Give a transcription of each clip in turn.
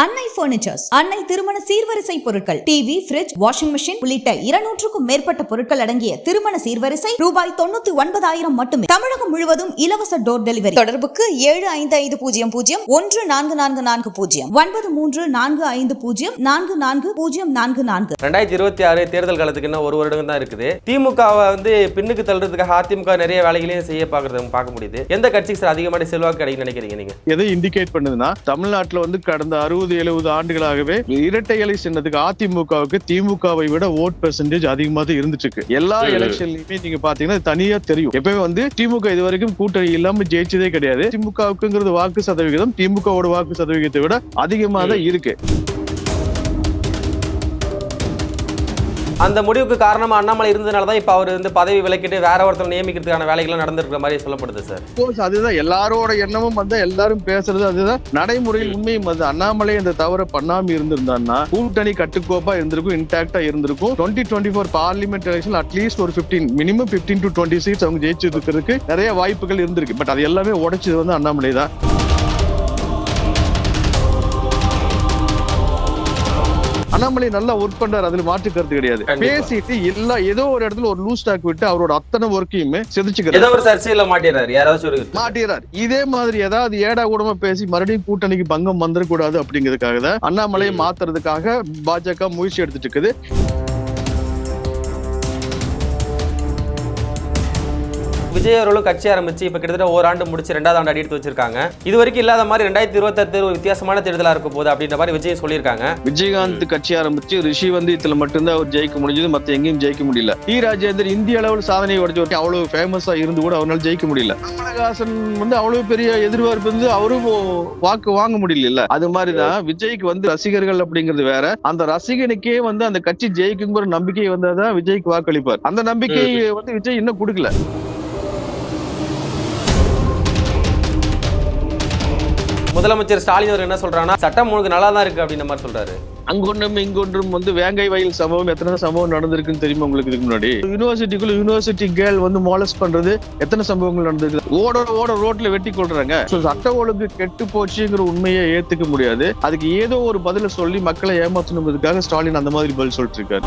அன்னை பர்னிச்சர்ஸ் அன்னை திருமண சீர்வரிசை பொருட்கள் டிவி ஃபிரிட்ஜ் வாஷிங் மிஷின் உள்ளிட்ட இருநூற்றுக்கும் மேற்பட்ட பொருட்கள் அடங்கிய திருமண சீர்வரிசை ரூபாய் தொண்ணூத்தி ஒன்பதாயிரம் மட்டுமே. தமிழகம் முழுவதும் இலவச டோர் டெலிவரி தொடர்புக்கு ஏழு ஐந்து ஐந்து பூஜ்ஜியம் பூஜ்ஜியம் ஒன்று நான்கு நான்கு நான்கு பூஜ்ஜியம் ஒன்பது மூன்று நான்கு ஐந்து பூஜ்ஜியம் நான்கு நான்கு பூஜ்ஜியம் நான்கு நான்கு. ரெண்டாயிரத்தி இருபத்தி ஆறு தேர்தல் காலத்துக்கு இன்னும் ஒரு வருடம் தான் இருக்குது. திமுகவை வந்து பின்னுக்கு தள்ளுறதுக்காக அதிமுக நிறைய வேலைகளையும் செய்ய பார்க்கறது பார்க்க முடியுது. எந்த கட்சிக்கு சார் அதிகமான செல்வாக்கு கிடைக்கும் நினைக்கிறீங்க நீங்க? எதை இண்டிகேட் பண்ணுதுன்னா தமிழ்நாட்டுல வந்து கடந்த அறுபது எழுபது ஆண்டுகளாகவே இரட்டை இலை சின்னத்துக்கு அதிமுகவுக்கு திமுகவை விட ஓட் பெர்சன்டேஜ் அதிகமாக தான் இருக்கு எல்லா. எலெக்ஷன்லயுமே நீங்க பாத்தீங்கன்னா தனியா தெரியும். எப்பவுமே வந்து திமுக இது வரைக்கும் கூட்டணி இல்லாம ஜெயிச்சதே கிடையாது. திமுகவுக்குங்கிறது வாக்கு சதவிகிதம் திமுகவோட வாக்கு சதவிகிதத்தை விட அதிகமாக தான் இருக்கு. அந்த முடிவுக்கு காரணமா அண்ணாமலை இருந்ததுனால தான் இப்போ அவர் வந்து பதவி விலக்கிட்டு வேற ஒருத்தர் நியமிக்கிறதுக்கான வேலைகள்லாம் நடந்திருக்கிற மாதிரி சொல்லப்படுது சார் course, அதுதான். எல்லாரோட எண்ணமும் வந்து எல்லாரும் பேசுறது அதுதான். நடைமுறையில் உண்மையும் அது. அண்ணாமலை இந்த தவற பண்ணாம இருந்திருந்தான்னா கூட்டணி கட்டுக்கோப்பா இருந்திருக்கும் இன்டாக்டா இருந்திருக்கும். Twenty twenty four parliament election at least ஒரு fifteen minimum fifteen to twenty seats அவங்க ஜெயிச்சு இருக்கிறதுக்கு நிறைய வாய்ப்புகள் இருந்திருக்கு. பட் அது எல்லாமே உடைச்சது வந்து அண்ணாமலை தான் அண்ணாமலை நல்லா ஒர்க் பண்றாரு அதுல மாற்று கருத்து கிடையாது. பேசிட்டு எல்லா ஏதோ ஒரு இடத்துல ஒரு லூஸ் டாக் விட்டு அவரோட அத்தனை ஒர்க்கையுமே செதுச்சுக்கிறாரு ஏதோ ஒரு சர்ச்சையில மாட்டிடுறாரு ஒரு மாட்டிடுறார் இதே மாதிரி ஏதாவது ஏடா கூடமா பேசி மறுபடியும் கூட்டணிக்கு பங்கம் வந்துடக்கூடாது அப்படிங்கிறதுக்காக தான் அண்ணாமலையை. மாத்துறதுக்காக பாஜக முயற்சி எடுத்துட்டு இருக்குது விஜய் அவர்களும் கட்சி ஆரம்பிச்சு இப்போ கிட்டத்தட்ட ஓராண்டு முடிச்சு ரெண்டாவது ஆண்டு அடி எடுத்து வச்சிருக்காங்க. இது வரைக்கும் இல்லாத மாதிரி ரெண்டாயிரத்தி இருபத்தெட்டு ஒரு வித்தியாசமான தேர்தலா இருக்க போகுது அப்படின்ற மாதிரி விஜய் சொல்லியிருக்காங்க. விஜயகாந்த் கட்சி ஆரம்பிச்சு ரிஷி வந்து இதுல மட்டும்தான் அவர் ஜெயிக்க முடிஞ்சது மத்த எங்கேயும் ஜெயிக்க முடியல. டி ராஜேந்தர் இந்திய அளவில் சாதனையை உடைச்சு வரைக்கும் அவ்வளவு ஃபேமஸா இருந்து கூட அவரால் ஜெயிக்க முடியல. கமலஹாசன் வந்து அவ்வளவு பெரிய எதிர்பார்ப்பு இருந்து அவரும் வாக்கு வாங்க முடியல அது மாதிரிதான் விஜய்க்கு வந்து ரசிகர்கள் அப்படிங்கிறது வேற. அந்த ரசிகனுக்கே வந்து அந்த கட்சி ஜெயிக்குங்கிற நம்பிக்கை வந்தாதான் விஜய்க்கு வாக்களிப்பார். அந்த நம்பிக்கை வந்து விஜய் இன்னும் கொடுக்கல. முதலமைச்சர் ஸ்டாலின் அவர் என்ன சொல்றாங்கன்னா சட்டம் ஒழுங்கு நல்லா தான் இருக்கு அப்படின்ற மாதிரி சொல்றாரு. அங்கொன்றும் இங்கொன்றும் வந்து வேங்கை வயல் சம்பவம் எத்தனை சம்பவம் நடந்திருக்குன்னு தெரியுமா உங்களுக்கு இதுக்கு முன்னாடி? யூனிவர்சிட்டிக்குள்ள யூனிவர்சிட்டி கேர்ள் வந்து மாலஸ் பண்றது எத்தனை சம்பவங்கள் நடந்திருக்கு? ஓட ஓட ரோட்ல வெட்டி கொள்றாங்க So, சட்ட ஒழுங்கு கெட்டு போச்சுங்கிற உண்மையை ஏத்துக்க முடியாது. அதுக்கு ஏதோ ஒரு பதில சொல்லி மக்களை ஏமாத்தணுங்கிறதுக்காக ஸ்டாலின் அந்த மாதிரி பதில் சொல்லிட்டு இருக்காரு.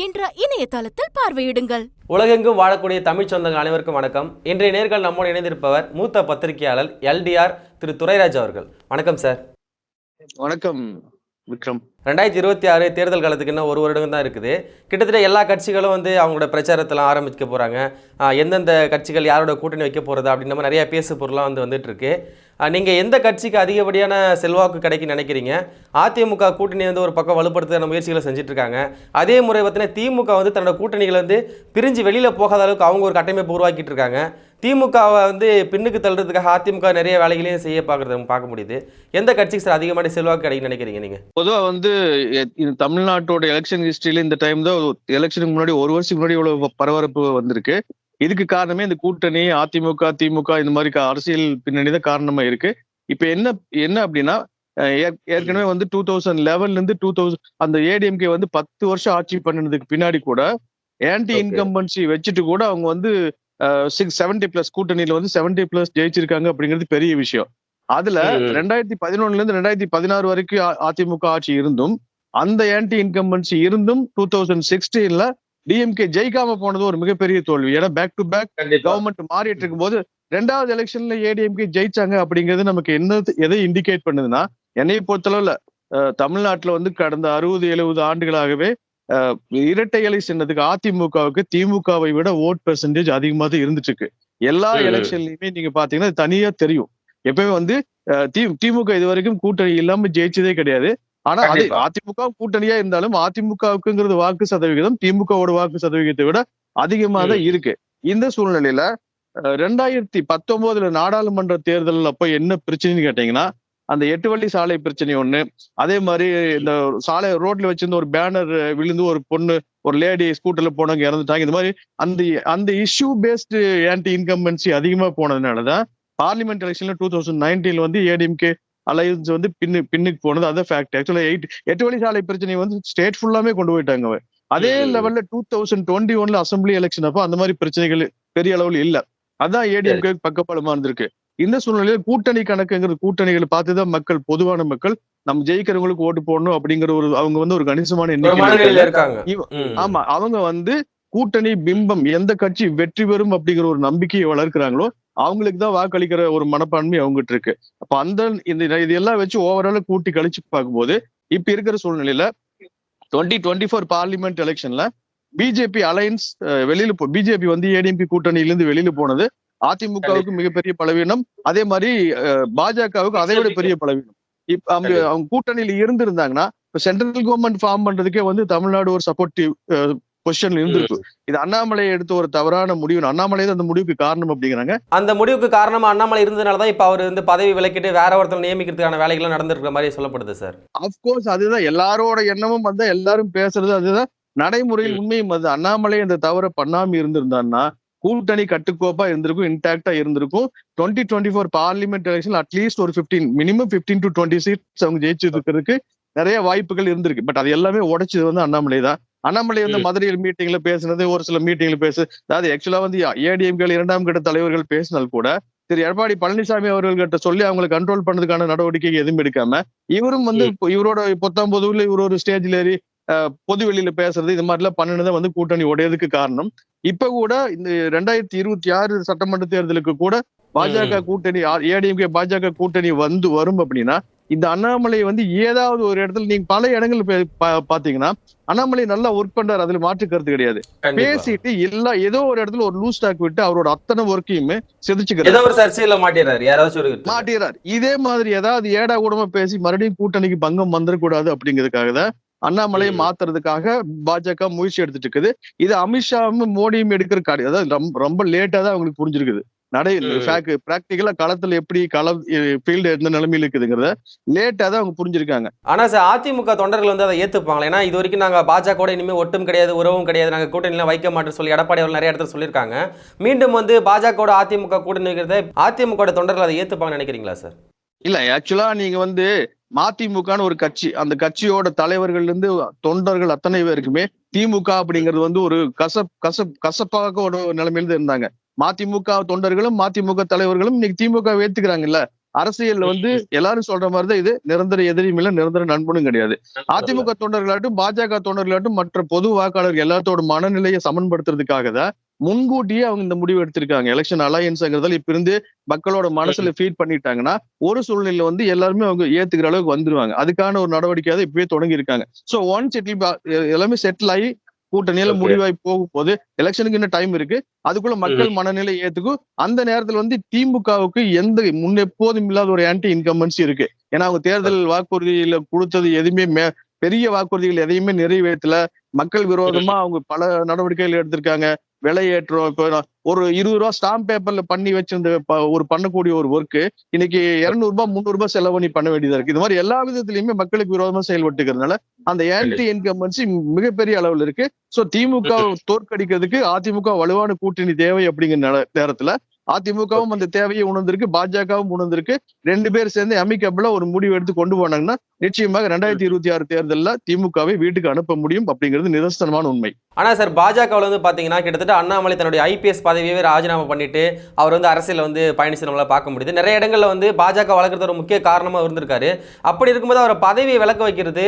என்ற இணையதளத்தில் பார்வையிடுங்கள். உலகெங்கும் வாழக்கூடிய தமிழ் சொந்தங்கள் அனைவருக்கும் வணக்கம். இன்றைய நேர்கள் நம்மோடு இணைந்திருப்பவர் மூத்த பத்திரிகையாளர் எல்டிஆர் திரு துரைராஜ் அவர்கள். வணக்கம் சார். வணக்கம் விக்ரம். ரெண்டாயிரத்தி இருபத்தி ஆறு தேர்தல் காலத்துக்கு இன்னும் ஒரு வருடம் தான் இருக்குது. கிட்டத்தட்ட எல்லா கட்சிகளும் வந்து அவங்களோட பிரச்சாரத்தெல்லாம் ஆரம்பிக்க போகிறாங்க எந்தெந்த கட்சிகள் யாரோட கூட்டணி வைக்க போகிறது அப்படின்ற மாதிரி நிறைய பேசு பொருளாக வந்து வந்துட்டு இருக்கு நீங்கள் எந்த கட்சிக்கு அதிகப்படியான செல்வாக்கு கிடைக்குன்னு நினைக்கிறீங்க? அதிமுக கூட்டணி வந்து ஒரு பக்கம் வலுப்படுத்துகிற முயற்சிகளை செஞ்சுட்டு இருக்காங்க அதே முறை பார்த்தீங்கன்னா திமுக வந்து தன்னோட கூட்டணிகளை வந்து பிரிஞ்சு வெளியில் போகாத அளவுக்கு அவங்க ஒரு கட்டமைப்பு உருவாக்கிட்டு இருக்காங்க திமுகவை வந்து பின்னுக்கு தள்ளுறதுக்காக அதிமுக நிறைய வேலைகளையும் செய்ய பார்க்குறது பார்க்க முடியுது. எந்த கட்சிக்கு சார் அதிகமான செல்வாக்கு கிடைக்குன்னு நினைக்கிறீங்க நீங்கள் பொதுவாக வந்து தமிழ்நாட்டோட எலெக்ஷன் ஹிஸ்டரியில இந்த டைம் தான் எலெக்ஷனுக்கு முன்னாடி ஒரு வருஷத்துக்கு முன்னாடி இவ்வளவு பரபரப்பு வந்திருக்கு. இதுக்கு காரணமே இந்த கூட்டணி அதிமுக திமுக இந்த மாதிரி அரசியல் பின்னணி தான் காரணமா இருக்கு இப்ப என்ன என்ன அப்படின்னா ஏற்கனவே வந்து டூ தௌசண்ட் லெவன்ல இருந்து டூ தௌசண்ட் அந்த ஏடிஎம்கே வந்து பத்து வருஷம் ஆட்சி பண்ணினதுக்கு பின்னாடி கூட ஆன்டி. இன்கம்பன்சி வச்சுட்டு கூட அவங்க வந்து சிக்ஸ் செவன்டி பிளஸ் கூட்டணியில வந்து செவன்டி பிளஸ் ஜெயிச்சிருக்காங்க அப்படிங்கிறது பெரிய விஷயம் அதுல. ரெண்டாயிரத்தி பதினொன்னுல இருந்து ரெண்டாயிரத்தி பதினாறு வரைக்கும் அதிமுக ஆட்சி இருந்தும் அந்த ஆன்டி இன்கம்பன்சி இருந்தும் டூ தௌசண்ட் சிக்ஸ்டீன்ல டிஎம்கே ஜெயிக்காம போனது ஒரு மிகப்பெரிய தோல்வி. ஏன்னா பேக் டு பேக் கவர்மெண்ட் மாறிட்டு இருக்கும்போது ரெண்டாவது எலெக்ஷன்ல ஏடிஎம்கே ஜெயிச்சாங்க அப்படிங்கிறது நமக்கு என்ன எதை இண்டிகேட் பண்ணுதுன்னா என்னைய பொறுத்தளவுல தமிழ்நாட்டுல வந்து கடந்த அறுபது எழுபது ஆண்டுகளாகவே இரட்டை இலை சின்னத்துக்கு அதிமுகவுக்கு திமுகவை விட ஓட் பெர்சன்டேஜ் அதிகமாக தான் இருந்துட்டு இருக்கு எல்லா. எலெக்ஷன்லயுமே நீங்க பாத்தீங்கன்னா தனியா தெரியும். எப்பவுமே வந்து திமுக இது வரைக்கும் கூட்டணி இல்லாம ஜெயிச்சதே கிடையாது. ஆனா அது. அதிமுக கூட்டணியா இருந்தாலும் அதிமுகவுக்குங்கிறது வாக்கு சதவிகிதம் திமுகவோட வாக்கு சதவிகிதத்தை விட அதிகமா தான் இருக்கு. இந்த சூழ்நிலையில ரெண்டாயிரத்தி பத்தொன்பதுல நாடாளுமன்ற தேர்தல் அப்ப என்ன பிரச்சனைன்னு கேட்டீங்கன்னா அந்த எட்டு வழி சாலை பிரச்சனை ஒண்ணு அதே மாதிரி இந்த சாலை ரோட்ல வச்சிருந்த ஒரு பேனர் விழுந்து ஒரு பொண்ணு ஒரு லேடி ஸ்கூட்டர்ல போனவங்க இறந்துட்டாங்க. இந்த மாதிரி அந்த அந்த இஷ்யூ பேஸ்டு ஆன்டி இன்கம்பன்சி அதிகமா போனதுனாலதான் பார்லிமெண்ட் எலெக்ஷன்ல டூ தௌசண்ட் நைன்டீன்ல வந்து ஏடிஎம்கே அலையன்ஸ் வந்து பின்னு பின்னுக்கு போனது. அதான் ஃபேக்ட் ஆக்சுவலா எயிட் எட்டு வழி சாலை பிரச்சனை வந்து ஸ்டேட் ஃபுல்லாமே கொண்டு போயிட்டாங்க. அதே. லெவல்ல டூ தௌசண்ட் டுவெண்ட்டி ஒன்ல அசம்பிளி எலெக்ஷன் அப்போ அந்த மாதிரி பிரச்சனைகள் பெரிய அளவில் இல்ல. அதான் ஏடிஎம்கே பக்கபலமா இருந்திருக்கு. இந்த சூழ்நிலையில கூட்டணி கணக்குங்கிறது கூட்டணிகளை பார்த்துதான் மக்கள் பொதுவான மக்கள் நம்ம ஜெயிக்கிறவங்களுக்கு ஓட்டு போடணும் அப்படிங்கிற ஒரு அவங்க வந்து ஒரு கணிசமான எண்ணிக்கை. ஆமா அவங்க வந்து கூட்டணி பிம்பம் எந்த கட்சி வெற்றி பெறும் அப்படிங்கிற ஒரு நம்பிக்கையை வளர்க்கிறாங்களோ அவங்களுக்கு தான் வாக்களிக்கிற ஒரு மனப்பான்மை அவங்ககிட்ட இருக்கு. அப்ப அந்த இந்த இதெல்லாம் வச்சு ஓவரால கூட்டி கழிச்சு பார்க்கும்போது இப்ப இருக்கிற சூழ்நிலையில டுவெண்ட்டி டுவெண்ட்டி ஃபோர் பார்லிமெண்ட் எலெக்ஷன்ல பிஜேபி அலையன்ஸ் வெளியில போ பிஜேபி வந்து ஏடிஎம்பி கூட்டணியிலிருந்து வெளியில போனது. அதிமுகவுக்கு மிகப்பெரிய பலவீனம். அதே மாதிரி பாஜகவுக்கு அதை விட பெரிய பலவீனம். இப்ப அவங்க அவங்க கூட்டணியில இருந்திருந்தாங்கன்னா இப்ப சென்ட்ரல் கவர்மெண்ட் ஃபார்ம் பண்றதுக்கே வந்து தமிழ்நாடு ஒரு சப்போர்ட்டிவ் பொசிஷன்ல இருந்திருக்கு. இது அண்ணாமலை எடுத்த ஒரு தவறான முடிவு. அண்ணாமலை தான் அந்த முடிவுக்கு காரணம் அப்படிங்கிறாங்க. அந்த முடிவுக்கு காரணமா அண்ணாமலை இருந்ததுனால தான் இப்போ அவர் வந்து பதவி விலக்கிட்டு வேற ஒருத்தர் நியமிக்கிறதுக்கான வேலைகள்லாம் நடந்திருக்கிற மாதிரி சொல்லப்படுது சார் அப்கோர்ஸ் அதுதான். எல்லாரோட எண்ணமும் வந்து எல்லாரும் பேசுறது அதுதான். நடைமுறையில். உண்மையும் அது. அண்ணாமலை அந்த தவற பண்ணாம இருந்திருந்தான்னா கூட்டணி கட்டுக்கோப்பா இருந்திருக்கும் இன்டாக்டா இருந்திருக்கும். Twenty twenty four parliament election at least ஒரு fifteen minimum fifteen to twenty seats அவங்க ஜெயிச்சு இருக்கிறதுக்கு நிறைய வாய்ப்புகள் இருந்திருக்கு. பட் அது எல்லாமே உடைச்சது வந்து அண்ணாமலை தான் அண்ணாமலை வந்து. மதுரையில் மீட்டிங்ல பேசுனது ஒரு சில மீட்டிங்ல பேசு அதாவது ஆக்சுவலா வந்து ஏடிஎம்கள் இரண்டாம் கட்ட தலைவர்கள் பேசினால் கூட திரு எடப்பாடி பழனிசாமி அவர்கள்கிட்ட சொல்லி அவங்களை கண்ட்ரோல் பண்ணதுக்கான நடவடிக்கை எதுவும் எடுக்காம இவரும் வந்து இவரோட பத்தொன்பதுல இவர் ஒரு ஸ்டேஜ்ல ஏறி பொது வெளியில பேசுறது இது மாதிரிலாம் பண்ணினதை வந்து கூட்டணி உடையதுக்கு காரணம். இப்ப கூட இந்த ரெண்டாயிரத்தி இருபத்தி ஆறு சட்டமன்ற தேர்தலுக்கு கூட பாஜக கூட்டணி ஏடிஎம்கே பாஜக கூட்டணி வந்து வரும் அப்படின்னா இந்த அண்ணாமலை வந்து ஏதாவது ஒரு இடத்துல நீங்க பல இடங்கள் பாத்தீங்கன்னா அண்ணாமலை நல்லா ஒர்க் பண்றாரு. அதுல மாற்று கருத்து கிடையாது. பேசிட்டு எல்லா ஏதோ ஒரு இடத்துல ஒரு லூஸ் டாக் விட்டு அவரோட அத்தனை ஒர்க்கையுமே செதுச்சுக்கிறாரு. மாட்டிடுறாரு. மாட்டிடுறாரு. இதே மாதிரி ஏதாவது ஏடா கூடமா பேசி மறுபடியும் கூட்டணிக்கு பங்கம் வந்துடக்கூடாது அப்படிங்கிறதுக்காக தான் அண்ணாமலையை. மாத்துறதுக்காக பாஜக முயற்சி எடுத்துட்டு இருக்குது. இது அமித்ஷாவும் மோடியும் எடுக்கிற காரியம். அதாவது ரொம்ப- ரொம்ப லேட்டா தான் அவங்களுக்கு புரிஞ்சிருக்குது. நடை. பிராக்டிக்கலா களத்துல எப்படி களம் ஃபீல்டு எந்த நிலைமையில இருக்குதுங்கிறத லேட்டா தான் அவங்க புரிஞ்சிருக்காங்க. ஆனா சார் அதிமுக தொண்டர்கள் வந்து அதை ஏத்துப்பாங்களா? ஏன்னா இது வரைக்கும் நாங்க பாஜக இனிமே ஒட்டும் கிடையாது உறவும் கிடையாது நாங்க கூட்டணிலாம் வைக்க மாட்டோம் சொல்லி எடப்பாடி அவர்கள் நிறைய இடத்துல சொல்லியிருக்காங்க. மீண்டும் வந்து பாஜக அதிமுக கூட்டணி வைக்கிறத அதிமுக தொண்டர்கள் அதை ஏத்துப்பாங்கன்னு நினைக்கிறீங்களா சார்? இல்ல ஆக்சுவலா நீங்க வந்து மதிமுகன்னு ஒரு கட்சி அந்த கட்சியோட தலைவர்கள் இருந்து தொண்டர்கள் அத்தனை பேருக்குமே திமுக அப்படிங்கிறது வந்து ஒரு கசப் கசப் கசப்பாக ஒரு நிலைமையில தான் இருந்தாங்க. மதிமுக தொண்டர்களும் மதிமுக தலைவர்களும் இன்னைக்கு திமுக ஏத்துக்கிறாங்கல்ல? அரசியல்ல வந்து எல்லாரும் சொல்ற மாதிரிதான் இது. நிரந்தர எதிரியும் இல்ல நிரந்தர நண்பனும் கிடையாது. அதிமுக தொண்டர்களாட்டும் பாஜக தொண்டர்களாட்டும் மற்ற பொது வாக்காளர்கள் எல்லாத்தோட மனநிலையை சமன்படுத்துறதுக்காக தான் முன்கூட்டியே அவங்க இந்த முடிவு எடுத்திருக்காங்க. எலெக்ஷன் அலையன்ஸ்ங்கிறதால இப்ப இருந்து மக்களோட மனசுல ஃபீட் பண்ணிட்டாங்கன்னா ஒரு சூழ்நிலையில வந்து எல்லாருமே அவங்க ஏத்துக்கிற அளவுக்கு வந்துருவாங்க. அதுக்கான ஒரு நடவடிக்கை தான் இப்பவே தொடங்கி இருக்காங்க சோ ஒன் செட்டில் எல்லாமே செட்டில் ஆகி கூட்டணியில. முடிவாய் போகும் போது எலெக்ஷனுக்கு இன்னும் டைம் இருக்கு. அதுக்குள்ள மக்கள் மனநிலை ஏத்துக்கும். அந்த நேரத்துல வந்து திமுகவுக்கு எந்த முன்னெப்போதும் இல்லாத ஒரு ஆன்டி இன்கம்பன்சி இருக்கு. ஏன்னா அவங்க தேர்தல் வாக்குறுதியில கொடுத்தது எதுவுமே பெரிய வாக்குறுதிகள் எதையுமே நிறைவேற்றல. மக்கள் விரோதமா அவங்க பல நடவடிக்கைகள் எடுத்திருக்காங்க. விலை ஏற்றம் இப்போ ஒரு இருபது ரூபா ஸ்டாம்ப் பேப்பர்ல பண்ணி வச்சிருந்த ஒரு பண்ணக்கூடிய ஒரு ஒர்க் இன்னைக்கு இருநூறு ரூபாய் முந்நூறு ரூபாய் செலவு பண்ணி பண்ண வேண்டியதா இருக்கு. இது மாதிரி எல்லா விதத்திலயுமே மக்களுக்கு விரோதமா செயல்பட்டுக்கிறதுனால அந்த ஆன்டி இன்கம்பன்சி மிகப்பெரிய அளவுல இருக்கு. சோ திமுக தோற்கடிக்கிறதுக்கு அதிமுக வலுவான கூட்டணி தேவை அப்படிங்கிற நேர- நேரத்துல அதிமுகவும் அந்த தேவையை உணர்ந்திருக்கு பாஜகவும் உணர்ந்திருக்கு. ரெண்டு பேர் சேர்ந்து அமிக்கபிளா ஒரு முடிவு எடுத்து கொண்டு போனாங்கன்னா நிச்சயமாக ரெண்டாயிரத்தி இருபத்தி ஆறு தேர்தல்ல திமுகவை வீட்டுக்கு அனுப்ப முடியும் அப்படிங்கிறது நிதர்சனமான உண்மை. ஆனா சார் பாஜகவில் வந்து பாத்தீங்கன்னா கிட்டத்தட்ட அண்ணாமலை தன்னுடைய ஐபிஎஸ் பதவியவே ராஜினாமா பண்ணிட்டு அவர் வந்து அரசியல் வந்து பயணிச்சு நம்மளால பார்க்க முடியுது. நிறைய இடங்கள்ல வந்து பாஜக வளர்க்கறது ஒரு முக்கிய காரணமா இருந்திருக்காரு. அப்படி இருக்கும்போது அவரை பதவியை விலக்க வைக்கிறது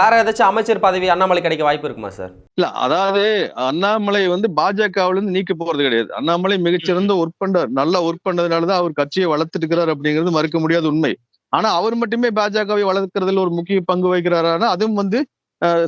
வேற ஏதாச்சும் அமைச்சர் பதவி அண்ணாமலை கிடைக்க வாய்ப்பு இருக்குமா சார்? இல்ல அதாவது அண்ணாமலை வந்து பாஜகவுல இருந்து நீக்க போறது கிடையாது. அண்ணாமலை மிகச்சிறந்த ஒர்க் பண்றார் நல்லா ஒர்க் பண்ணதுனாலதான் அவர் கட்சியை வளர்த்துட்டு இருக்கிறார் அப்படிங்கிறது மறுக்க முடியாத உண்மை. ஆனா அவர் மட்டுமே பாஜகவை வளர்க்கறதுல ஒரு முக்கிய பங்கு வகிக்கிறாரானா அதுவும் வந்து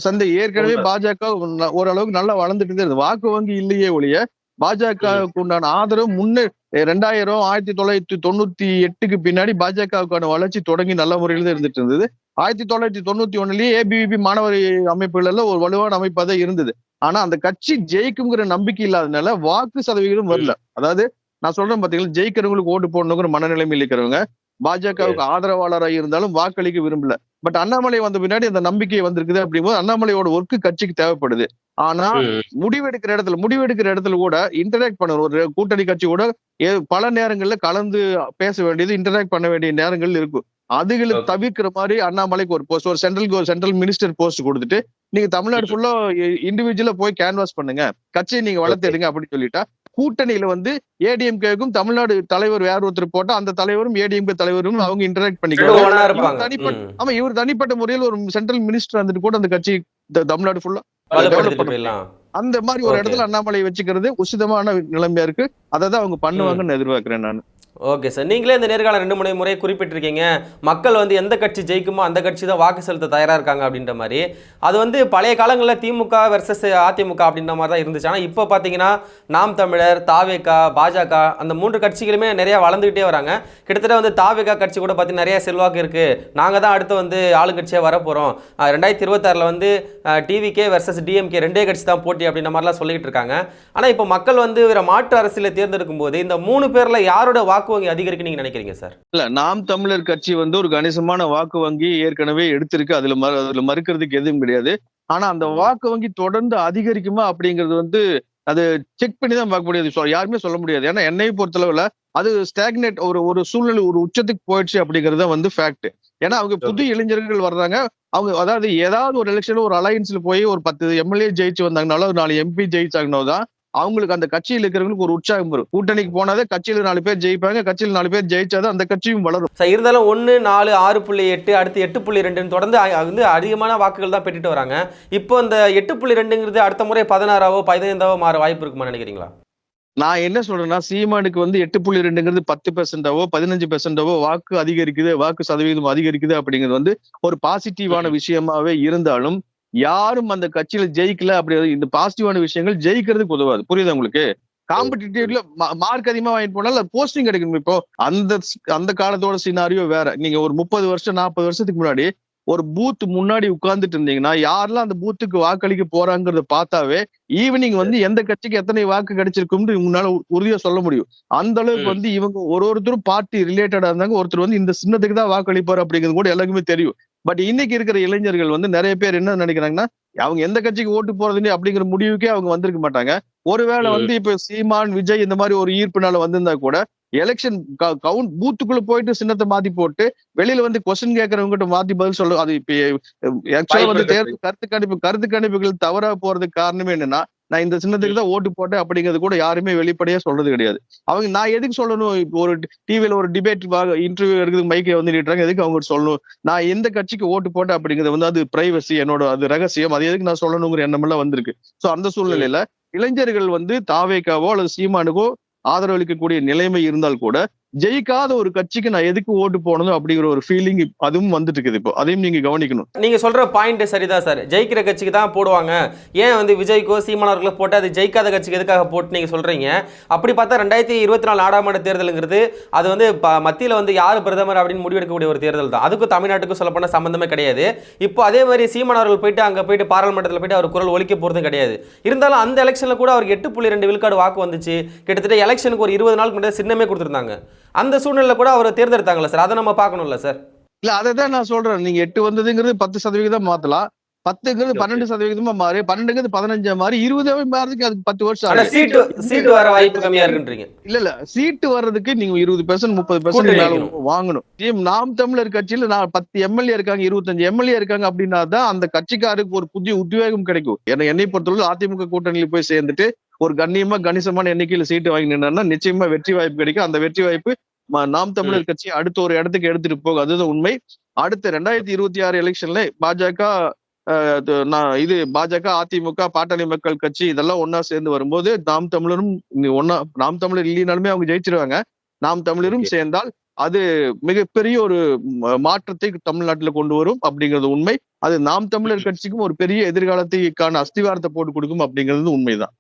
சந்தை. ஏற்கனவே பாஜக ஓரளவுக்கு நல்லா வளர்ந்துட்டு இருக்கு. வாக்கு வங்கி இல்லையே ஒழிய பாஜகவுக்கு உண்டான ஆதரவு முன்னே ரெண்டாயிரம் ஆயிரத்தி தொள்ளாயிரத்தி தொண்ணூத்தி எட்டுக்கு பின்னாடி பாஜகவுக்கான வளர்ச்சி தொடங்கி நல்ல முறையில தான் இருந்துட்டு இருந்தது. ஆயிரத்தி தொள்ளாயிரத்தி தொண்ணூத்தி ஒண்ணுலயே ஏபிவிபி மாணவர் அமைப்புகள் எல்லாம் ஒரு வலுவான அமைப்பா தான் இருந்தது. ஆனா அந்த கட்சி ஜெயிக்குங்கிற நம்பிக்கை இல்லாதனால வாக்கு சதவிகிதம் வரல. அதாவது நான் சொல்றேன் பாத்தீங்கன்னா ஜெயிக்கிறவங்களுக்கு ஓட்டு போடணுங்கிற மனநிலைமையில் இருக்கிறவங்க பாஜகவுக்கு ஆதரவாளராக இருந்தாலும் வாக்களிக்க விரும்பல. பட் அண்ணாமலை வந்த பின்னாடி அந்த நம்பிக்கை வந்திருக்குது அப்படிங்கும்போது அண்ணாமலையோட ஒர்க்கு கட்சிக்கு தேவைப்படுது. ஆனா முடிவெடுக்கிற இடத்துல முடிவெடுக்கிற இடத்துல கூட இன்டராக்ட் பண்ணணும் ஒரு கூட்டணி கட்சி கூட பல நேரங்கள்ல கலந்து பேச வேண்டியது இன்டராக்ட் பண்ண வேண்டிய நேரங்கள் இருக்கும். அதுகளை. தவிர்க்கிற மாதிரி அண்ணாமலைக்கு ஒரு போஸ்ட் ஒரு சென்ட்ரல் சென்ட்ரல் மினிஸ்டர் போஸ்ட் கொடுத்துட்டு நீங்க தமிழ்நாடு ஃபுல்லா இண்டிவிஜுவலா போய் கேன்வாஸ் பண்ணுங்க. கட்சியை நீங்க வளர்த்துடுங்க அப்படின்னு சொல்லிட்டா கூட்டணியில வந்து ஏடிஎம்கேக்கும் தமிழ்நாடு தலைவர் வேற ஒருத்தர் போட்டா அந்த தலைவரும் ஏடிஎம்கே தலைவரும் அவங்க இன்டராக்ட் பண்ணிக்கிறாங்க. இருப்பாங்க. தனிப்பட்ட. ஆமா இவர் தனிப்பட்ட முறையில் ஒரு சென்ட்ரல் மினிஸ்டர் வந்துட்டு கூட அந்த கட்சி தமிழ்நாடு ஃபுல்லா அந்த மாதிரி ஒரு. இடத்துல அண்ணாமலை வச்சுக்கிறது உசிதமான நிலைமையா இருக்கு. அதை தான் அவங்க பண்ணுவாங்கன்னு எதிர்பார்க்கிறேன் நான். ஓகே சார் நீங்களே இந்த நேர்காணல் ரெண்டு மூணு முறை குறிப்பிட்டிருக்கீங்க. மக்கள் வந்து எந்த கட்சி ஜெயிக்குமோ அந்த கட்சி தான் வாக்கு செலுத்த தயாராக இருக்காங்க அப்படின்ற மாதிரி. அது வந்து பழைய காலங்களில் திமுக வெர்சஸ் அதிமுக அப்படின்ற மாதிரி தான் இருந்துச்சு. ஆனால் இப்போ பார்த்தீங்கன்னா நாம் தமிழர் தாவேகா பாஜக அந்த மூன்று கட்சிகளுமே நிறையா வளர்ந்துக்கிட்டே வராங்க. கிட்டத்தட்ட வந்து தாவேகா கட்சி கூட பார்த்தீங்கன்னா நிறைய செல்வாக்கு இருக்குது நாங்கள் தான் அடுத்து வந்து ஆளுங்கட்சியாக வரப்போகிறோம் ரெண்டாயிரத்தி இருபத்தாறில் வந்து டிவிகே வெர்சஸ் டிஎம்கே ரெண்டே கட்சி தான் போட்டி அப்படின்ற மாதிரிலாம் சொல்லிக்கிட்டு இருக்காங்க. ஆனால் இப்போ மக்கள் வந்து வேறு மாற்று அரசியலை தேர்ந்தெடுக்கும் போது இந்த மூணு பேரில் யாரோட வாக்கு வங்கி அதிகரிக்கும் நீங்க நினைக்கிறீங்க சார்? இல்ல நாம் தமிழர் கட்சி வந்து ஒரு கணிசமான வாக்கு வங்கி ஏற்கனவே எடுத்திருக்கு. அதுல மறு அதுல மறுக்கிறதுக்கு எதுவும் கிடையாது. ஆனா அந்த வாக்கு வங்கி தொடர்ந்து அதிகரிக்குமா அப்படிங்கிறது வந்து அது செக் பண்ணி தான் பார்க்க முடியாது. யாருமே சொல்ல முடியாது. ஏன்னா என்னை பொறுத்தளவுல அது ஸ்டாக்னேட் ஒரு ஒரு சூழ்நிலை ஒரு உச்சத்துக்கு போயிடுச்சு அப்படிங்கறது வந்து ஃபேக்ட் ஏன்னா அவங்க புது இளைஞர்கள் வர்றாங்க. அவங்க அதாவது ஏதாவது ஒரு எலெக்ஷன்ல ஒரு அலையன்ஸ்ல போய் ஒரு பத்து எம்எல்ஏ ஜெயிச்சு வந்தாங்கனாலும் ஒரு நாலு எம்பி ஜெயிச்சாங்கனோ தான் அவங்களுக்கு அந்த கட்சியில் இருக்கிறவங்களுக்கு ஒரு உற்சாகம் வரும். கூட்டணிக்கு போனாதே கட்சியில நாலு பேர் ஜெயிப்பாங்க கட்சியில நாலு பேர் ஜெயிச்சாதான் அந்த கட்சியும் வளரும். சார் இருந்தாலும் ஒன்று நாலு ஆறு புள்ளி எட்டு அடுத்து எட்டு புள்ளி ரெண்டுன்னு தொடர்ந்து வந்து அதிகமான வாக்குகள் தான் பெற்றுட்டு வராங்க. இப்போ இந்த எட்டு புள்ளி ரெண்டுங்கிறது அடுத்த முறை பதினாறாவோ பதினைந்தாவோ மாற வாய்ப்பு இருக்குமா நினைக்கிறீங்களா? நான் என்ன சொல்றேன்னா சீமானுக்கு வந்து எட்டு புள்ளி ரெண்டுங்கிறது பத்து பெர்சென்டாவோ பதினஞ்சு பெர்சென்டாவோ வாக்கு அதிகரிக்குது வாக்கு சதவீதம் அதிகரிக்குது அப்படிங்கிறது வந்து ஒரு பாசிட்டிவான விஷயமாவே இருந்தாலும் யாரும் அந்த கட்சியில ஜெயிக்கல அப்படி இந்த பாசிட்டிவான விஷயங்கள் ஜெயிக்கிறதுக்கு உதவாது. புரியுதா உங்களுக்கு? காம்படிட்டிவ்ல மார்க் அதிகமா வாங்கிட்டு போனாலும் போஸ்டிங் கிடைக்கும் இப்போ அந்த அந்த காலத்தோட சினாரியோ வேற. நீங்க ஒரு முப்பது வருஷம் நாற்பது வருஷத்துக்கு முன்னாடி ஒரு பூத் முன்னாடி உட்கார்ந்துட்டு இருந்தீங்கன்னா யாரெல்லாம் அந்த பூத்துக்கு வாக்களிக்க போறாங்கிறத பார்த்தாவே ஈவினிங் வந்து எந்த கட்சிக்கு எத்தனை வாக்கு கிடைச்சிருக்கும்னு உங்களால உறுதியா சொல்ல முடியும். அந்த அளவுக்கு. வந்து இவங்க ஒரு ஒருத்தரும் பார்ட்டி ரிலேட்டடா இருந்தாங்க ஒருத்தர் வந்து இந்த சின்னத்துக்கு தான் வாக்களிப்பார் அப்படிங்கிறது கூட எல்லாருக்குமே தெரியும். பட் இன்னைக்கு இருக்கிற இளைஞர்கள் வந்து நிறைய பேர் என்ன நினைக்கிறாங்கன்னா அவங்க எந்த கட்சிக்கு ஓட்டு போறதுன்னு அப்படிங்கிற முடிவுக்கே அவங்க வந்திருக்க மாட்டாங்க ஒருவேளை. வந்து இப்ப சீமான் விஜய் இந்த மாதிரி ஒரு ஈர்ப்புனால வந்திருந்தா கூட எலெக்ஷன் கவுண்ட் பூத்துக்குள்ள போயிட்டு சின்னத்தை மாத்தி போட்டு வெளியில வந்து கொஸ்டின் கேட்கறவங்க கிட்ட மாத்தி பதில் சொல்லும் அது இப்ப ஆக்சுவலா வந்து. தேர்தல் கருத்து கணிப்பு கருத்து கணிப்புகள் தவறா போறதுக்கு காரணமே என்னன்னா நான் இந்த சின்னத்துக்கு தான் ஓட்டு போட்டேன் அப்படிங்கிறது கூட யாருமே வெளிப்படையா சொல்றது கிடையாது. அவங்க நான் எதுக்கு சொல்லணும்? இப்போ ஒரு டிவில ஒரு டிபேட் இன்டர்வியூ இருக்குது மைக்கை வந்து நிட்டுறாங்க எதுக்கு அவங்க சொல்லணும்? நான் எந்த கட்சிக்கு ஓட்டு போட்டேன் அப்படிங்கிறது வந்து அது பிரைவசி என்னோட அது ரகசியம். அது எதுக்கு நான் சொல்லணுங்கிற எண்ணம் எல்லாம் வந்திருக்கு. சோ அந்த சூழ்நிலையில இளைஞர்கள் வந்து தாவேக்காவோ அல்லது சீமானுக்கோ ஆதரவளிக்கக்கூடிய நிலைமை இருந்தால் கூட ஜெயிக்காத ஒரு கட்சிக்கு நான் எதுக்கு ஓட்டு போனதும் அப்படிங்கிற ஒரு ஃபீலிங் அதுவும் வந்துட்டு இருக்குது இப்போ. அதையும் நீங்க கவனிக்கணும். நீங்க சொல்ற பாயிண்ட் சரிதான் சார் ஜெயிக்கிற கட்சிக்கு தான் போடுவாங்க. ஏன் வந்து விஜய்க்கோ சீமானவர்களோ போட்டு அது ஜெயிக்காத கட்சிக்கு எதுக்காக போட்டு நீங்க சொல்றீங்க? அப்படி பார்த்தா ரெண்டாயிரத்தி இருபத்தி நாலு நாடாளுமன்ற தேர்தலுங்கிறது அது வந்து ப- மத்தியில வந்து யார் பிரதமர் அப்படின்னு முடிவெடுக்கக்கூடிய ஒரு தேர்தல் தான். அதுக்கும் தமிழ்நாட்டுக்கும் சொல்லப்போன சம்பந்தமே கிடையாது. இப்போ அதே மாதிரி சீமானவர்கள் போயிட்டு அங்க போயிட்டு பாராளுமன்றத்தில் போயிட்டு அவர் குரல் ஒழிக்க போறதும் கிடையாது. இருந்தாலும் அந்த எலெக்ஷன்ல கூட அவருக்கு எட்டு புள்ளி ரெண்டு விழுக்காடு வாக்கு வந்துச்சு. கிட்டத்தட்ட எலெக்ஷனுக்கு ஒரு இருபது நாளுக்கு முன்னாடி சின்னமே கொடுத்துருந்தாங்க. அந்த சூழ்நிலையில கூட அவர் தேர்ந்தெடுத்தாங்களா சார்? அதை நம்ம பார்க்கணும்ல சார். இல்ல அதை தான் நான் சொல்றேன். நீங்க எட்டு வந்ததுங்கிறது பத்து சதவிகிதம் மாத்தலாம். பத்துங்கிறது. பன்னெண்டு சதவிகிதமா மாறி பன்னெண்டுங்கிறது பதினஞ்சா மாறி இருபதாவே மாறதுக்கு அதுக்கு பத்து வருஷம். சீட்டு சீட்டு வர வாய்ப்பு கம்மியா இருக்குன்றீங்க. இல்ல இல்ல. சீட்டு வர்றதுக்கு நீங்க இருபது பெர்சன்ட் முப்பது பெர்சன்ட் மேல. வாங்கணும். டீம் நாம் தமிழர் கட்சியில நான் பத்து எம்எல்ஏ இருக்காங்க இருபத்தஞ்சு எம்எல்ஏ இருக்காங்க அப்படின்னா தான் அந்த கட்சிக்காருக்கு ஒரு புதிய உத்வேகம் கிடைக்கும். ஏன்னா என்னை பொறுத்தவரை அதிமுக கூட்டணியில போய் சேர்ந்துட்டு ஒரு கண்ணியமா கணிசமான எண்ணிக்கையில சீட்டு வாங்கி நின்னா நிச்சயமா வெற்றி வாய்ப்பு கிடைக்கும். அந்த வெற்றி வாய்ப்பு நாம் தமிழர் கட்சி அடுத்த ஒரு இடத்துக்கு எடுத்துட்டு போகும். அதுதான் உண்மை. அடுத்த ரெண்டாயிரத்தி இருபத்தி ஆறு எலெக்ஷன்ல பாஜக நான் இது பாஜக அதிமுக பாட்டாளி மக்கள் கட்சி இதெல்லாம் ஒண்ணா சேர்ந்து வரும்போது நாம் தமிழரும் ஒண்ணா நாம் தமிழர் இல்லைனாலுமே அவங்க ஜெயிச்சிருவாங்க. நாம் தமிழரும். சேர்ந்தால் அது மிகப்பெரிய ஒரு மாற்றத்தை தமிழ்நாட்டுல கொண்டு வரும் அப்படிங்கிறது உண்மை. அது நாம் தமிழர் கட்சிக்கும் ஒரு பெரிய எதிர்காலத்துக்கான அஸ்திவாரத்தை போட்டு கொடுக்கும் அப்படிங்கிறது உண்மைதான்.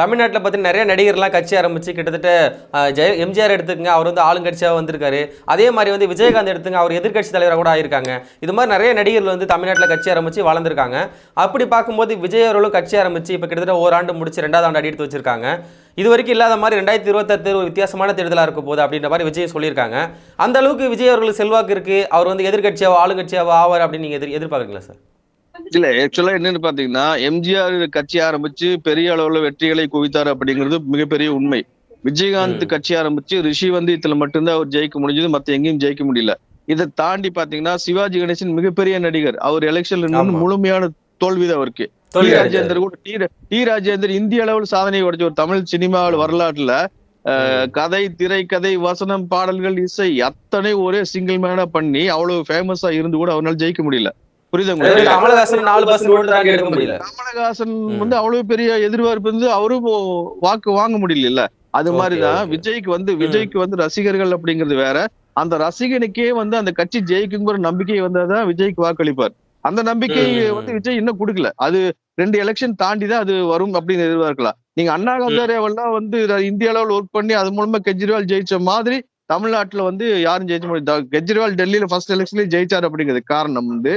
தமிழ்நாட்டில் பார்த்தீங்கன்னா நிறைய நடிகர்லாம் கட்சி ஆரம்பிச்சு கிட்டத்தட்ட ஜெய எம்ஜிஆர் எடுத்துக்கங்க அவர் வந்து ஆளுங்கட்சியாக வந்திருக்காரு. அதே மாதிரி வந்து விஜயகாந்த் எடுத்துங்க அவர் எதிர்க்கட்சி தலைவராக கூட ஆயிருக்காங்க. இது மாதிரி நிறைய நடிகர்கள் வந்து தமிழ்நாட்டில் கட்சி ஆரம்பிச்சு வளர்ந்துருக்காங்க. அப்படி பார்க்கும்போது விஜய் அவர்களும் கட்சி ஆரம்பிச்சு இப்போ கிட்டத்தட்ட ஓராண்டு முடிச்சு ரெண்டாவது ஆண்டு அடி எடுத்து வச்சிருக்காங்க. இது வரைக்கும் இல்லாத மாதிரி ரெண்டாயிரத்தி இருபத்தெட்டு ஒரு வித்தியாசமான தேர்தலாக இருக்க போகுது அப்படின்ற மாதிரி விஜய் சொல்லியிருக்காங்க. அந்த அளவுக்கு விஜய் அவர்களுக்கு செல்வாக்கு இருக்குது அவர் வந்து எதிர்க்கட்சியாவோ ஆளுங்கட்சியாவோ ஆவார் அப்படின்னு நீங்கள் எதிர் எதிர்பார்க்குறீங்களா சார்? இல்ல ஆக்சுவலா என்னன்னு பாத்தீங்கன்னா எம்ஜிஆர் கட்சி ஆரம்பிச்சு பெரிய அளவுல வெற்றிகளை குவித்தார் அப்படிங்கிறது மிகப்பெரிய உண்மை. விஜயகாந்த் கட்சி ஆரம்பிச்சு ரிஷி வந்து இதுல மட்டும்தான் அவர் ஜெயிக்க முடிஞ்சது மத்த எங்கேயும் ஜெயிக்க முடியல. இதை தாண்டி பாத்தீங்கன்னா சிவாஜி கணேசன் மிகப்பெரிய நடிகர். அவர் எலெக்ஷன்ல. முழுமையான தோல்விதான் அவருக்கு. டி தோல்வி ராஜேந்தர் கூட டி ராஜேந்தர் இந்திய அளவில் சாதனை உடைச்ச ஒரு தமிழ் சினிமா வரலாற்றுல கதை திரைக்கதை வசனம் பாடல்கள் இசை அத்தனை ஒரே சிங்கிள் மேனா பண்ணி அவ்வளவு ஃபேமஸா இருந்து கூட அவரால் ஜெயிக்க முடியல. புரியுதா கமலஹாசன் நாலு முடியல. கமலஹாசன். வந்து அவ்வளவு பெரிய எதிர்பார்ப்பு இருந்து அவரும் வாக்கு வாங்க முடியல அது Okay, மாதிரிதான். விஜய்க்கு வந்து விஜய்க்கு வந்து ரசிகர்கள் அப்படிங்கிறது வேற. அந்த ரசிகனுக்கே வந்து அந்த கட்சி ஜெயிக்குங்கிற நம்பிக்கை வந்தாதான் விஜய்க்கு வாக்களிப்பார். அந்த நம்பிக்கை. வந்து விஜய் இன்னும் கொடுக்கல. அது ரெண்டு எலெக்ஷன் தாண்டி தான் அது வரும் அப்படின்னு எதிர்பார்க்கலாம். நீங்க அண்ணா ஹசாரேவெல்லாம் வந்து இந்திய அளவில் ஒர்க் பண்ணி அது மூலமா கெஜ்ரிவால் ஜெயிச்ச மாதிரி தமிழ்நாட்டுல வந்து யாரும் ஜெயிச்ச முடியாது கெஜ்ரிவால் டெல்லியில ஃபர்ஸ்ட் எலெக்ஷன்லயே ஜெயிச்சார் அப்படிங்கிறது காரணம் வந்து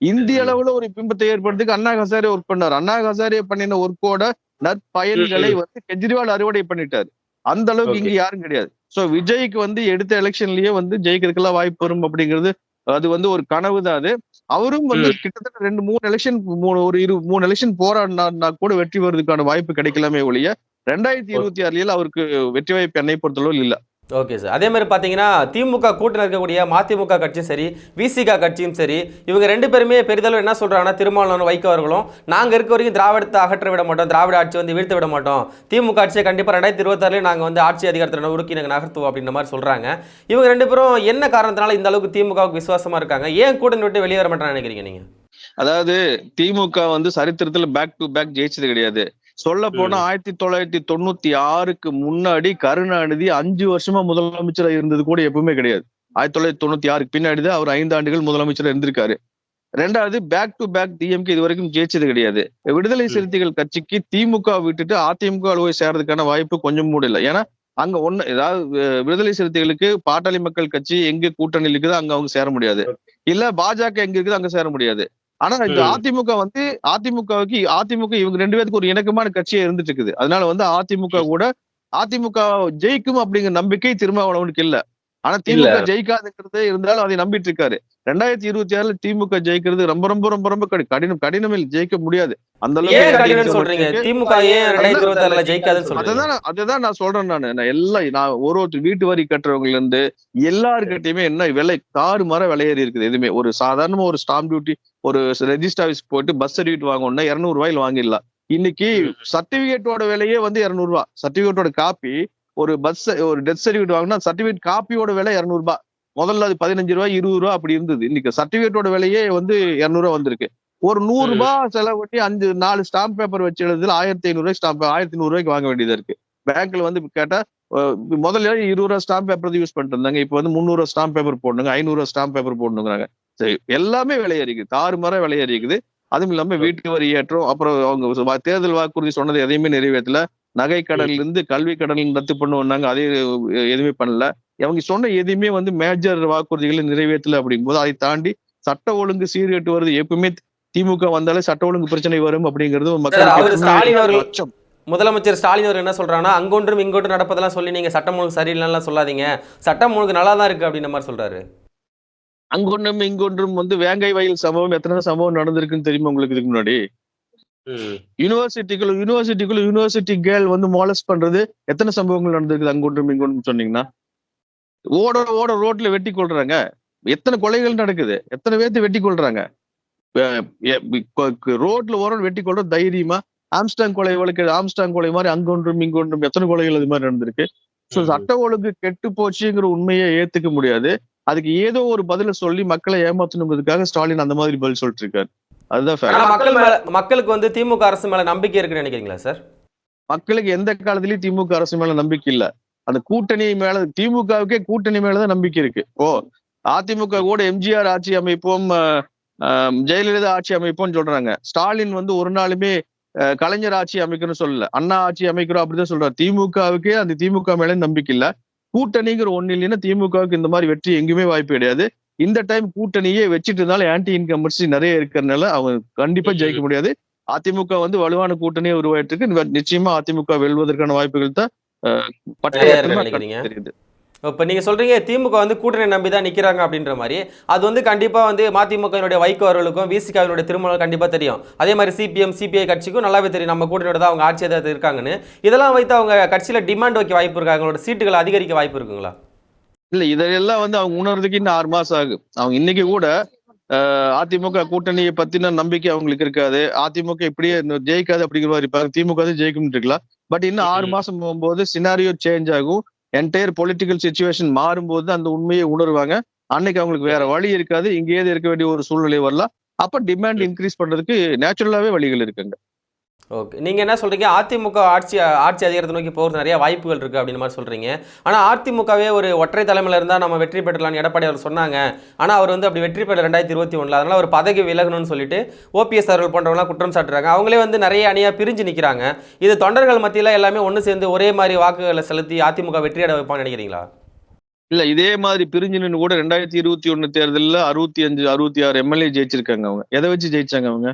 இந்திய அளவுல ஒரு பிம்பத்தை ஏற்படுறதுக்கு அண்ணா ஹசாரே ஒர்க் பண்ணார். அண்ணா ஹசாரே பண்ணின ஒர்க்கோட நற்பயன்களை வந்து கெஜ்ரிவால் அறுவடை பண்ணிட்டாரு. அந்த அளவுக்கு இங்க யாரும் கிடையாது. சோ விஜய்க்கு வந்து எடுத்த எலெக்ஷன்லயே வந்து ஜெயிக்கிறதுக்கெல்லாம் வாய்ப்பு வரும் அப்படிங்கிறது அது வந்து ஒரு கனவு தான் அது. அவரும் வந்து கிட்டத்தட்ட ரெண்டு மூணு எலெக்ஷன் மூணு ஒரு இரு மூணு எலெக்ஷன் போராடினா கூட வெற்றி வருவதற்கான வாய்ப்பு கிடைக்கலாமே ஒழிய ரெண்டாயிரத்தி இருபத்தி ஆறுல அவருக்கு வெற்றி வாய்ப்பு என்னை பொறுத்தளவு இல்ல. ஓகே சார் அதே மாதிரி பார்த்தீங்கன்னா திமுக கூட்டணி இருக்கக்கூடிய மதிமுக கட்சியும் சரி விசிக கட்சியும் சரி இவங்க ரெண்டு பேருமே பெரிதளவு என்ன சொல்கிறாங்கன்னா திருமாவளவன் வைக்க அவர்களும் நாங்கள் இருக்க வரைக்கும் திராவிடத்தை அகற்ற விட மாட்டோம் திராவிட ஆட்சி வந்து வீழ்த்து விட மாட்டோம். திமுக ஆட்சியை கண்டிப்பாக ரெண்டாயிரத்தி இருபத்தாறுலேயும் நாங்கள் வந்து ஆட்சி அதிகாரத்தில் உருக்கி நாங்கள் நகர்த்துவோம் அப்படின்ற மாதிரி சொல்கிறாங்க இவங்க ரெண்டு பேரும் என்ன காரணத்தினால இந்த அளவுக்கு திமுகவுக்கு விசுவாசமாக இருக்காங்க? ஏன் கூட்டணி விட்டு வெளியே வர மாட்டேன்னு நினைக்கிறீங்க நீங்கள் அதாவது திமுக வந்து சரித்திரத்தில் பேக் டு பேக் ஜெயிச்சது கிடையாது. சொல்ல போனா ஆயிரத்தி தொள்ளாயிரத்தி தொண்ணூத்தி ஆறுக்கு முன்னாடி கருணாநிதி அஞ்சு வருஷமா முதலமைச்சரா இருந்தது கூட எப்பவுமே கிடையாது. ஆயிரத்தி தொள்ளாயிரத்தி தொண்ணூத்தி ஆறுக்கு பின்னாடி தான் அவர் ஐந்து ஆண்டுகள் முதலமைச்சரா இருந்திருக்காரு. ரெண்டாவது பேக் டு பேக் டிஎம்கே இது வரைக்கும் ஜெயிச்சது கிடையாது. விடுதலை சிறுத்தைகள் கட்சிக்கு திமுக விட்டுட்டு அதிமுக போய் சேர்றதுக்கான வாய்ப்பு கொஞ்சம் கூட இல்லை. ஏன்னா அங்க ஒண்ணு ஏதாவது விடுதலை சிறுத்தைகளுக்கு பாட்டாளி மக்கள் கட்சி எங்க கூட்டணி இருக்குதோ அங்க அவங்க சேர முடியாது. இல்ல பாஜக எங்க இருக்குதோ அங்க சேர முடியாது. ஆனா இந்த. அதிமுக வந்து அதிமுகவுக்கு அதிமுக இவங்க ரெண்டு பேருக்கு ஒரு இணக்கமான கட்சியா இருந்துட்டு இருக்குது அதனால வந்து அதிமுக கூட அதிமுக ஜெயிக்கும் அப்படிங்கிற நம்பிக்கை திருமாவளவனுக்கு இல்ல ஆனா திமுக ஜெயிக்காதுங்கிறது இருந்தாலும் அதை நம்பிட்டு இருக்காரு ரெண்டாயிரத்தி இருபத்தி ஆறுல திமுக ஜெயிக்கிறது ரொம்ப ரொம்ப ரொம்ப ரொம்ப கடி- கடினம் கடினமில் ஜெயிக்க முடியாது. அந்த அதுதான் நான்- அதுதான் நான் சொல்றேன் நானு. நான் எல்லாம் நான் ஒரு ஒருத்தர் வீட்டு வரி கட்டுறவங்கல இருந்து எல்லாருக்கிட்டையுமே என்ன விலை தாறு மர விலையேறி இருக்குது எதுவுமே. ஒரு சாதாரணமா ஒரு ஸ்டாம்ப் டியூட்டி ஒரு ரெஜிஸ்டர் ஆஃபீஸ் போயிட்டு பஸ் சர்டிஃபிகேட் வாங்கணும்னா இருநூறு ரூபாயில வாங்கிடலாம். இன்னைக்கு சர்டிபிகேட்டோட விலையே வந்து இருநூறு ரூபாய் சர்டிபிகேட்டோட காப்பி ஒரு பஸ் ஒரு டெத் சர்டிஃபிகேட் வாங்கினா சர்டிபிகேட் காப்பியோட விலை இருநூறு ரூபாய் முதல்ல அது பதினஞ்சு ரூபாய் இருபது ரூபாய் அப்படி இருந்தது. இன்னைக்கு சர்டிபிகேட்டோட விலையே வந்து இருநூறு ரூபாய் வந்திருக்கு. ஒரு நூறு ரூபாய் செலவு பண்ணி அஞ்சு நாலு ஸ்டாம்ப் பேப்பர் வச்சு எழுதுல ஆயிரத்தி ஐநூறு ரூபாய் ஸ்டாம்ப் ஆயிரத்தி நூறு ரூபாய்க்கு வாங்க வேண்டியதா இருக்கு. பேங்க்ல வந்து கேட்டா முதல்ல இருபது ரூபா ஸ்டாம்ப் பேப்பர் யூஸ் பண்ணிட்டு இருந்தாங்க இப்போ வந்து முந்நூறு ரூபா ஸ்டாம்ப் பேப்பர் போடணுங்க ஐநூறு ரூபா ஸ்டாம்ப் பேப்பர் போடணுங்கிறாங்க. சரி எல்லாமே விலையேறிக்குது தாறுமாறா விலையேறிக்குது அதுவும் இல்லாம வீட்டு வரி ஏற்றம் அப்புறம் அவங்க தேர்தல் வாக்குறுதி சொன்னது எதையுமே நிறைவேற்றல. நகை கடன்ல இருந்து கல்வி கடன் ரத்து பண்ணுவாங்க அதே எதுவுமே பண்ணல. அவங்க சொன்ன எதுவுமே வந்து மேஜர் வாக்குறுதிகளை நிறைவேற்றல அப்படிங்கும்போது அதை தாண்டி சட்ட ஒழுங்கு சீர்கெட்டு வருது. எப்பவுமே திமுக வந்தாலே சட்ட ஒழுங்கு பிரச்சனை வரும் அப்படிங்கிறது அச்சம். முதலமைச்சர் ஸ்டாலின் அவர் என்ன சொல்றாங்கன்னா அங்கொன்றும் இங்கொன்றும் நடப்பதெல்லாம் சொல்லி நீங்க சட்டம் ஒழுங்கு சரியில்லைலாம் சொல்லாதீங்க. சட்டம் ஒழுங்கு நல்லா தான் இருக்கு அப்படின்ற மாதிரி சொல்றாரு. அங்கொன்றும் இங்கொன்றும் வந்து வேங்கை வயல் சம்பவம் எத்தனை சம்பவம் நடந்திருக்குன்னு தெரியுமா உங்களுக்கு இதுக்கு முன்னாடி? யூனிவர்சிட்டிக்குள்ள யூனிவர்சிட்டிக்குள்ள யூனிவர்சிட்டி கேர்ள் வந்து மாலஸ் பண்றது எத்தனை சம்பவங்கள் நடந்திருக்குது அங்கொன்றும் இங்கொன்றும் சொன்னீங்கன்னா? ஓட ஓட ரோட்ல வெட்டி கொள்றாங்க எத்தனை கொலைகள் நடக்குது? எத்தனை பேர்த்து வெட்டி கொள்றாங்க ரோட்ல ஓரம் வெட்டி கொள்ற தைரியமா ஆம்ஸ்டாங் கொலை வழக்கு ஆம்ஸ்டாங் கொலை மாதிரி அங்கொன்றும் இங்கொன்றும் எத்தனை கொலைகள் அது மாதிரி நடந்திருக்கு? ம். சட்ட ஒழுங்கு கெட்டு போச்சுங்கிற உண்மையை ஏத்துக்க முடியாது. அதுக்கு ஏதோ ஒரு பதில சொல்லி மக்களை ஏமாத்தணுங்கிறதுக்காக ஸ்டாலின் அந்த மாதிரி பதில் சொல்லிட்டு இருக்காரு. அதுதான் மக்கள் மேல மக்களுக்கு வந்து திமுக அரசு மேல நம்பிக்கை இருக்குன்னு நினைக்கிறீங்களா சார்? மக்களுக்கு எந்த காலத்திலயும் திமுக அரசு மேல நம்பிக்கை இல்ல. அந்த கூட்டணி மேல திமுகவுக்கே கூட்டணி மேலதான் நம்பிக்கை இருக்கு. ஓ அதிமுக கூட எம்ஜிஆர் ஆட்சி அமைப்போம் ஜெயலலிதா ஆட்சி அமைப்போம்னு சொல்றாங்க. ஸ்டாலின் வந்து ஒரு நாளுமே கலைஞர் ஆட்சி அமைக்கணும்னு சொல்லல. அண்ணா ஆட்சி அமைக்கிறோம் அப்படிதான் சொல்றாரு. திமுகவுக்கே அந்த திமுக மேல நம்பிக்கை இல்ல. கூட்டணிங்கிற ஒண்ணு இல்லைன்னா திமுகவுக்கு இந்த மாதிரி வெற்றி எங்கேயுமே வாய்ப்பு கிடையாது. இந்த டைம் கூட்டணியே வச்சுட்டு இருந்தாலும் ஆன்டி இன்கம்பன்சி நிறைய இருக்கிறதுனால அவங்க கண்டிப்பா ஜெயிக்க முடியாது. அதிமுக வந்து வலுவான கூட்டணியை உருவாயிட்டு இருக்கு நிச்சயமா அதிமுக வெல்வதற்கான வாய்ப்புகள் தான்? தெரியுது. இப்போ நீங்கள் சொல்கிறீங்க திமுக வந்து கூட்டணி நம்பி தான் நிற்கிறாங்க அப்படின்ற மாதிரி. அது வந்து கண்டிப்பாக வந்து மதிமுகவினுடைய வைகோ அவர்களுக்கும் விசிகாவினுடைய திருமணம் கண்டிப்பாக தெரியும். அதே மாதிரி சிபிஎம் சிபிஐ கட்சிக்கும் நல்லாவே தெரியும். நம்ம கூட்டணியோட தான் அவங்க ஆட்சி இருக்காங்கன்னு. இதெல்லாம் வைத்து அவங்க கட்சியில் டிமாண்ட் வைக்க வாய்ப்பு இருக்கா? அவங்களோட சீட்டுகளை அதிகரிக்க வாய்ப்பு இருக்குங்களா? இல்ல இதெல்லாம் வந்து அவங்க உணர்றதுக்கு இன்னும் ஆறு மாசம் ஆகும். அவங்க இன்னைக்கு கூட அதிமுக கூட்டணியை பத்தின நம்பிக்கை அவங்களுக்கு இருக்காது. அதிமுக இப்படியே ஜெயிக்காது அப்படிங்கிற மாதிரி இருப்பாங்க. திமுக தான் ஜெயிக்கும் இருக்கலாம். பட் இன்னும் ஆறு. மாசம் போகும்போது சினாரியோ சேஞ்ச் ஆகும். என்டையர் பொலிட்டிக்கல் சுச்சுவேஷன் மாறும்போது அந்த உண்மையை உணர்வாங்க. அன்னைக்கு அவங்களுக்கு வேற வழி இருக்காது. இங்கேயே இருக்க வேண்டிய ஒரு சூழ்நிலை வரலாம். அப்ப டிமாண்ட் இன்க்ரீஸ் பண்றதுக்கு நேச்சுரலாவே வழிகள் இருக்குங்க. ஓகே. நீங்கள் என்ன சொல்கிறீங்க அதிமுக ஆட்சி ஆட்சி அதிகாரத்தை நோக்கி போகிறது நிறைய வாய்ப்புகள் இருக்குது அப்படின்னு மாதிரி சொல்கிறீங்க ஆனால் அதிமுகவே ஒரு ஒற்றை தலைமையில் இருந்தால் நம்ம வெற்றி பெற்றலாம்னு எடப்பாடி அவர் சொன்னாங்க. ஆனால் அவர் வந்து அப்படி வெற்றி பெற ரெண்டாயிரத்தி இருபத்தி ஒன்றில் அதனால் அவர் பதவி விலகணும்னு சொல்லிட்டு ஓபிஎஸ் அவர்கள் போன்றவங்களாம் குற்றம் சாட்டுறாங்க. அவங்களே வந்து நிறைய அணியாக பிரிஞ்சு நிற்கிறாங்க இது தொண்டர்கள் மத்தியில் எல்லாமே ஒன்று சேர்ந்து ஒரே மாதிரி வாக்குகளை செலுத்தி அதிமுக வெற்றியட வைப்பான்னு நினைக்கிறீங்களா? இல்ல இதே மாதிரி பிரிஞ்சு நின்று கூட ரெண்டாயிரத்தி இருபத்தி ஒன்று தேர்தலில் அறுபத்தி அஞ்சு அறுபத்தி ஆறு எம்எல்ஏ ஜெயிச்சிருக்காங்க அவங்க. எதை வச்சு ஜெயிச்சாங்க அவங்க?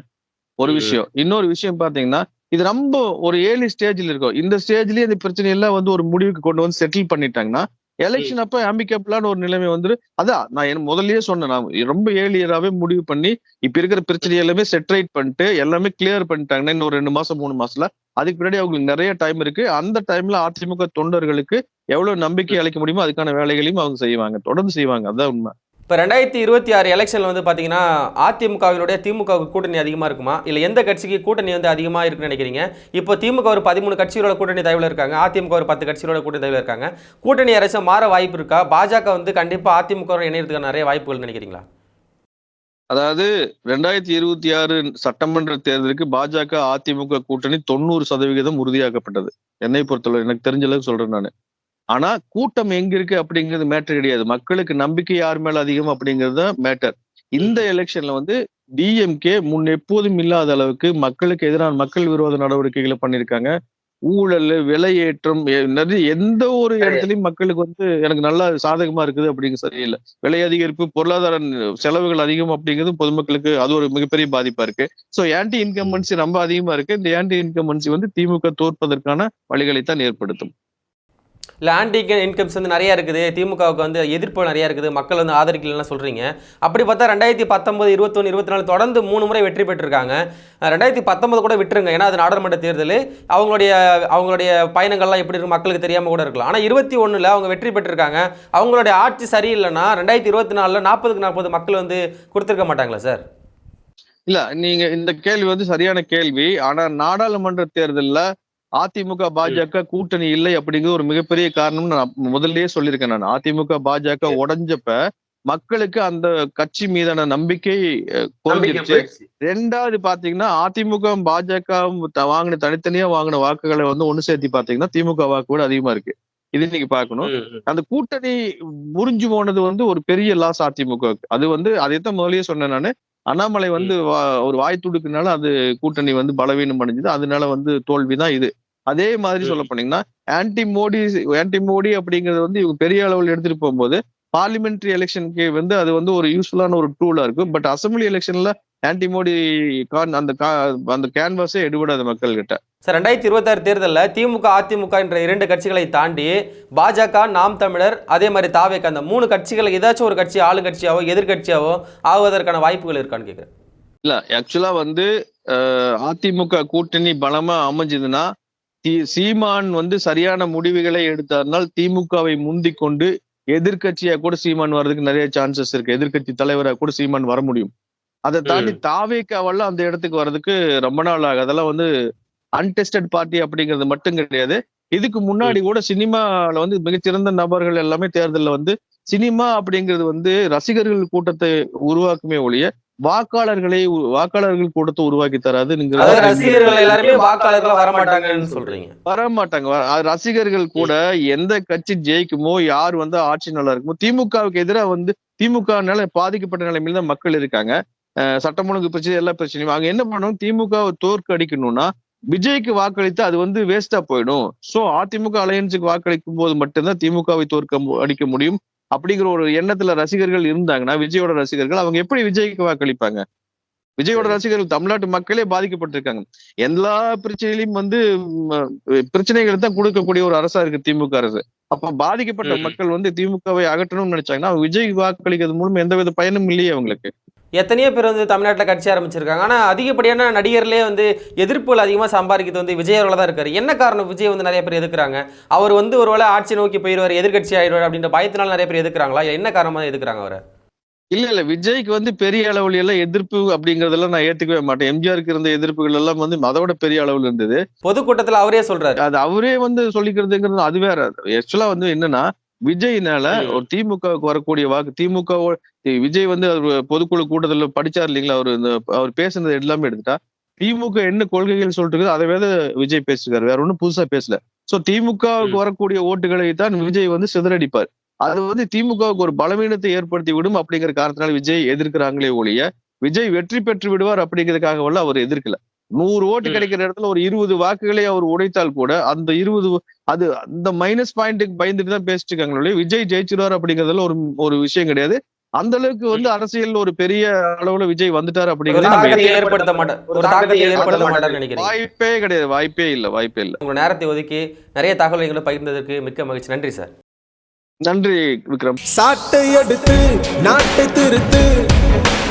ஒரு. விஷயம். இன்னொரு விஷயம் பாத்தீங்கன்னா இது ரொம்ப ஒரு ஏழு ஸ்டேஜ்ல இருக்கும் இந்த ஸ்டேஜ்லயே இந்த பிரச்சனை எல்லாம் வந்து ஒரு முடிவுக்கு கொண்டு வந்து செட்டில் பண்ணிட்டாங்கன்னா எலெக்ஷன் அப்ப ஆம்பிகப்லான ஒரு நிலைமை வந்துரு. அதான் நான் என் முதல்லயே சொன்னேன் நான் ரொம்ப ஏழியராகவே முடிவு பண்ணி இப்ப இருக்கிற பிரச்சனை எல்லாமே செட்ரைட் பண்ணிட்டு எல்லாமே கிளியர் பண்ணிட்டாங்கன்னா இன்னும் ரெண்டு மாசம் மூணு மாசத்துல அதுக்கு பின்னாடி அவங்களுக்கு நிறைய டைம் இருக்கு. அந்த டைம்ல அதிமுக தொண்டர்களுக்கு எவ்வளவு நம்பிக்கை அளிக்க முடியுமோ அதுக்கான வேலைகளையும் அவங்க செய்வாங்க தொடர்ந்து செய்வாங்க. அதான் உண்மை. இப்போ ரெண்டாயிரத்தி இருபத்தி ஆறு எலெக்ஷனில் வந்து பார்த்தீங்கன்னா அதிமுகவினுடைய திமுகவுக்கு கூட்டணி அதிகமாக இருக்குமா? இல்லை எந்த கட்சிக்கு கூட்டணி வந்து அதிகமாக இருக்குன்னு நினைக்கிறீங்க? இப்போ திமுக ஒரு பதிமூணு கட்சிகளோட கூட்டணி தயவில் இருக்காங்க. அதிமுக ஒரு பத்து கட்சிகளோட கூட்டணி தயவில் இருக்காங்க. கூட்டணி அரசு மாற வாய்ப்பு இருக்கா? பாஜக வந்து கண்டிப்பாக அதிமுக இணையறதுக்கான நிறைய வாய்ப்புகள் நினைக்கிறீங்களா? அதாவது ரெண்டாயிரத்தி இருபத்தி ஆறு சட்டமன்ற தேர்தலுக்கு பாஜக அதிமுக கூட்டணி தொண்ணூறு சதவிகிதம் உறுதியாக்கப்பட்டது. என்னை பொறுத்தவரை எனக்கு தெரிஞ்ச அளவுக்கு சொல்றேன் நான். ஆனா கூட்டம் எங்க இருக்கு அப்படிங்கிறது மேட்டர் கிடையாது. மக்களுக்கு நம்பிக்கை யார் மேல அதிகம் அப்படிங்கிறது தான் மேட்டர் இந்த எலெக்ஷன்ல வந்து டிஎம்கே முன் எப்போதும் இல்லாத அளவுக்கு மக்களுக்கு எதிரான மக்கள் விரோத நடவடிக்கைகளை பண்ணியிருக்காங்க. ஊழல் விலையேற்றம் எந்த ஒரு இடத்துலயும் மக்களுக்கு வந்து எனக்கு நல்லா சாதகமா இருக்குது அப்படிங்க சரியில்லை. விலை அதிகரிப்பு பொருளாதார செலவுகள் அதிகம் அப்படிங்கிறது பொதுமக்களுக்கு அது ஒரு மிகப்பெரிய பாதிப்பா இருக்கு. சோ ஆன்டி இன்கம்பன்சி ரொம்ப அதிகமா இருக்கு. இந்த ஆன்டி இன்கம்பன்சி வந்து திமுக தோற்பதற்கான வழிகளை தான் ஏற்படுத்தும். இல்லை இன்கம்ஸ் வந்து நிறையா இருக்குது. திமுகவுக்கு வந்து எதிர்ப்பு நிறையா இருக்குது. மக்கள் வந்து ஆதரிக்கலன்னு சொல்கிறீங்க அப்படி பார்த்தா ரெண்டாயிரத்தி பத்தொம்பது இருபத்தொன்று இருபத்தி நாலு தொடர்ந்து மூணு முறை வெற்றி பெற்றிருக்காங்க. ரெண்டாயிரத்தி பத்தொம்பது கூட விட்டுருங்க. ஏன்னா அது நாடாளுமன்ற தேர்தல். அவங்களுடைய அவங்களுடைய பயணங்கள்லாம் எப்படி இருக்கு மக்களுக்கு தெரியாமல் கூட இருக்கலாம். ஆனால் இருபத்தி ஒன்றில் அவங்க வெற்றி பெற்றிருக்காங்க. அவங்களுடைய ஆட்சி சரியில்லைன்னா ரெண்டாயிரத்தி இருபத்தி நாலில் நாற்பதுக்கு நாற்பது மக்கள் வந்து கொடுத்துருக்க மாட்டாங்களா சார்? இல்ல நீங்க இந்த கேள்வி வந்து சரியான கேள்வி. ஆனா நாடாளுமன்ற தேர்தல்ல அதிமுக பாஜக கூட்டணி இல்லை அப்படிங்கிறது ஒரு மிகப்பெரிய காரணம்னு நான் முதல்லயே சொல்லியிருக்கேன் நான். அதிமுக பாஜக உடைஞ்சப்ப மக்களுக்கு அந்த கட்சி மீதான நம்பிக்கை குறைஞ்சிருச்சு ரெண்டாவது பாத்தீங்கன்னா அதிமுக பாஜக வாங்கின தனித்தனியா வாங்கின வாக்குகளை வந்து ஒண்ணு சேர்த்து பாத்தீங்கன்னா திமுக வாக்கு கூட அதிகமா இருக்கு. இது நீங்க பாக்கணும். அந்த கூட்டணி முறிஞ்சு போனது வந்து ஒரு பெரிய லாஸ் அதிமுகவுக்கு அது வந்து அதைத்தான் முதல்லயே சொன்னேன் நானு. அண்ணாமலை வந்து ஒரு வாய் துடுக்குனால அது கூட்டணி வந்து பலவீனம் அடைஞ்சது. அதனால வந்து தோல்விதான் இது. அதே மாதிரி. சொல்ல போனீங்கன்னா ஆன்டி மோடி ஆன்டி மோடி அப்படிங்கறது வந்து இவங்க பெரிய அளவில் எடுத்துட்டு போகும்போது பார்லிமெண்ட்ரி எலெக்ஷனுக்கு வந்து அது வந்து ஒரு யூஸ்ஃபுல்லான ஒரு டூலா இருக்கும் பட் அசம்பிளி எலெக்ஷன்ல ஆன்டி மோடி கான் அந்த அந்த கேன்வாஸே எடுபடாது மக்கள் கிட்ட சார் ரெண்டாயிரத்தி இருபத்தாறு தேர்தலில் திமுக அதிமுக என்ற இரண்டு கட்சிகளை தாண்டி பாஜக நாம் தமிழர் அதே மாதிரி தாவேக அந்த மூணு கட்சிகள் ஏதாச்சும் ஒரு கட்சி ஆளுங்கட்சியாவோ எதிர்க்கட்சியாவோ ஆகுவதற்கான வாய்ப்புகள் இருக்கான்னு கேட்குறேன் இல்ல ஆக்சுவலா வந்து அதிமுக கூட்டணி பலமா அமைஞ்சதுன்னா சீமான் வந்து சரியான முடிவுகளை எடுத்தார்னால் திமுகவை முந்திக் கொண்டு எதிர்க்கட்சியா கூட சீமான் வர்றதுக்கு நிறைய சான்சஸ் இருக்கு. எதிர்க்கட்சி தலைவரா கூட சீமான் வர முடியும். அதை தாண்டி தாவேக்காவெல்லாம் அந்த இடத்துக்கு வர்றதுக்கு ரொம்ப நாள் ஆகும் அதெல்லாம் வந்து அன்டெஸ்டட் பார்ட்டி அப்படிங்கிறது மட்டும் கிடையாது. இதுக்கு முன்னாடி கூட சினிமால வந்து மிகச்சிறந்த நபர்கள் எல்லாமே தேர்தல்ல வந்து சினிமா அப்படிங்கிறது வந்து ரசிகர்கள் கூட்டத்தை உருவாக்குமே ஒழிய வாக்காளர்களை வாக்காளர்கள் கூட்டத்தை உருவாக்கி தராது ரசிகர்கள் எல்லாருமே வாக்காளர்களா வர மாட்டாங்கன்னு சொல்றீங்க. வர மாட்டாங்க வ- அது ரசிகர்கள் கூட எந்த கட்சி ஜெயிக்குமோ யார் வந்து ஆட்சி நல்லா இருக்குமோ திமுகவுக்கு எதிராக வந்து திமுகனால பாதிக்கப்பட்ட நிலைமையில தான் மக்கள் இருக்காங்க. சட்டம் ஒழுங்கு பிரச்சனை எல்லா பிரச்சனையும். அவங்க என்ன பண்ணணும்? திமுகவை தோற்கடிக்கணும்னா விஜய்க்கு வாக்களித்து அது வந்து வேஸ்டா போயிடும். சோ அதிமுக அலையன்ஸுக்கு வாக்களிக்கும் போது மட்டும்தான் திமுகவை தோற்க அடிக்க முடியும். அப்படிங்கிற ஒரு எண்ணத்துல ரசிகர்கள் இருந்தாங்கன்னா விஜயோட ரசிகர்கள் அவங்க எப்படி விஜய்க்கு வாக்களிப்பாங்க? விஜயோட ரசிகர்கள் தமிழ்நாட்டு மக்களே பாதிக்கப்பட்டிருக்காங்க. எல்லா பிரச்சனையிலும் வந்து பிரச்சனைகள் தான் கொடுக்கக்கூடிய ஒரு அரசா இருக்கு திமுக அரசு. அப்ப பாதிக்கப்பட்ட. மக்கள் வந்து திமுகவை அகற்றணும்னு நினைச்சாங்கன்னா விஜய் வாக்களிக்கிறது மூலம் எந்தவித பயனும் இல்லையே அவங்களுக்கு. எத்தனையோ பேர் வந்து தமிழ்நாட்டில் கட்சி ஆரம்பிச்சிருக்காங்க. ஆனால் அதிகப்படியான நடிகர்லேயே வந்து எதிர்ப்புகள் அதிகமாக சம்பாதிக்கிறது வந்து விஜய் அவர்களாக தான் இருக்காரு. என்ன காரணம் விஜய் வந்து நிறைய பேர் எதிர்க்கிறாங்க அவர் வந்து ஒருவேளை ஆட்சி நோக்கி போயிடுவார் எதிர்க்கட்சி ஆயிடுவார் அப்படின்ற பயத்தினால நிறைய பேர் எதிர்க்கிறாங்களா இல்ல என்ன காரணமாக எதிர்க்கிறாங்க அவரை? இல்ல இல்ல. விஜய்க்கு வந்து பெரிய அளவுல எல்லாம் எதிர்ப்பு அப்படிங்கறதெல்லாம் நான் ஏத்துக்கவே மாட்டேன். எம்ஜிஆருக்கு இருந்த எதிர்ப்புகள் எல்லாம் வந்து அதோட பெரிய அளவுல இருந்தது. பொதுக்கூட்டத்தில் அவரே சொல்றாரு. அது அவரே வந்து சொல்லிக்கிறதுங்கிறது அது வேற. ஆக்சுவலா வந்து என்னன்னா விஜய்னால. ஒரு திமுகவுக்கு வரக்கூடிய வாக்கு திமுக விஜய் வந்து அவர் பொதுக்குழு கூட்டத்துல படிச்சார் இல்லைங்களா? அவர் அவர் பேசுனது எல்லாமே எடுத்துட்டா. திமுக என்ன கொள்கைகள் சொல்லிட்டு அதை வேற விஜய் பேசிருக்காரு. வேற ஒண்ணும் புதுசா பேசல. சோ திமுகவுக்கு. வரக்கூடிய ஓட்டுகளை தான் விஜய் வந்து சிதறடிப்பார். அது வந்து திமுகவுக்கு ஒரு பலவீனத்தை ஏற்படுத்தி விடும் அப்படிங்கிற காரணத்தினால விஜய் எதிர்க்கிறாங்களே ஒழிய விஜய் வெற்றி பெற்று விடுவார் அப்படிங்கிறதுக்காக வல்ல அவர் எதிர்க்கல. நூறு ஓட்டு. கிடைக்கிற இடத்துல ஒரு இருபது வாக்குகளை அவர் உடைத்தால் கூட அந்த இருபது அது அந்த மைனஸ் பாயிண்ட்டுக்கு பயந்துட்டு தான் பேசிட்டு இருக்காங்களே விஜய் ஜெயிச்சிருவார் அப்படிங்கறதுல ஒரு ஒரு விஷயம் கிடையாது. அந்த அளவுக்கு வந்து அரசியல் ஒரு பெரிய அளவுல விஜய் வந்துட்டாரு அப்படிங்கிறது வாய்ப்பே கிடையாது. வாய்ப்பே இல்ல. வாய்ப்பே இல்ல. உங்க நேரத்தை ஒதுக்கி நிறைய தகவல்களை பகிர்ந்ததற்கு மிக்க மகிழ்ச்சி. நன்றி சார். நன்றி விக்ரம். சாட்டை எடுத்து நாட்டை திருத்து.